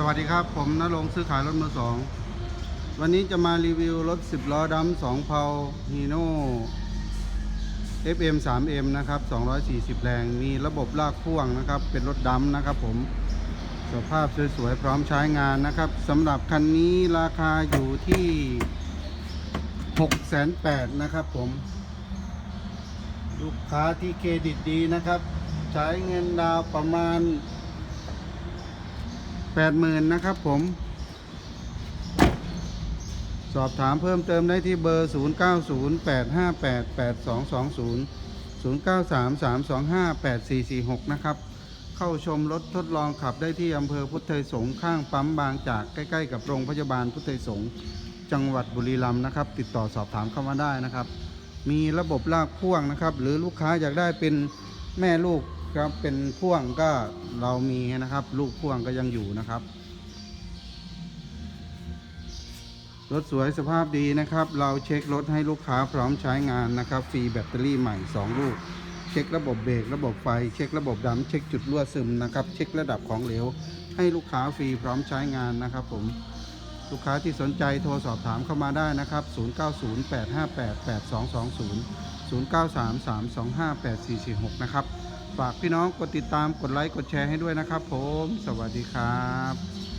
สวัสดีครับ ผมนรงค์ซื้อขายรถมือสอง วันนี้จะมารีวิวรถ 10 ล้อดัม2เพาฮีโน่ FM 3M นะครับ 240 แรง มีระบบลากพ่วงนะครับ เป็นรถดัมนะครับผมสภาพสวยๆ พร้อมใช้งานนะครับสำหรับคันนี้ราคาอยู่ที่6 8 0 0 0นะครับผม ลูกค้าที่เครดิตดีนะครับ ใช้เงินดาวประมาณ 80,000นนะครับผม สอบถามเพิ่มเติมได้ที่เบอร์ 0908588220 0933258446 นะครับ เข้าชมรถทดลองขับได้ที่อำเภอพุทธไทยสงฆ์ข้างปั๊มบางจากใกล้ๆ กับโรงพยาบาลพุทธไทยสงฆ์จังหวัดบุรีรัมย์นะครับ ติดต่อสอบถามเข้ามาได้นะครับ มีระบบลากพ่วงนะครับ หรือลูกค้าอยากได้เป็นแม่ลูก ครับเป็นพ่วงก็เรามีนะครับ ลูกพ่วงก็ยังอยู่นะครับ รถสวยสภาพดีนะครับ เราเช็ครถให้ลูกค้าพร้อมใช้งานนะครับฟรีแบตเตอรี่ใหม่ 2 ลูก เช็คระบบเบรกระบบไฟ เช็คระบบดำเช็คจุดรั่วซึมนะครับ เช็คระดับของเหลว ให้ลูกค้าฟรีพร้อมใช้งานนะครับ ผมลูกค้าที่สนใจโทรสอบถามเข้ามาได้นะครับ 0908588220 0933258446 นะครับ ฝากพี่น้องกดติดตามกดไลค์กดแชร์ให้ด้วยนะครับผม สวัสดีครับ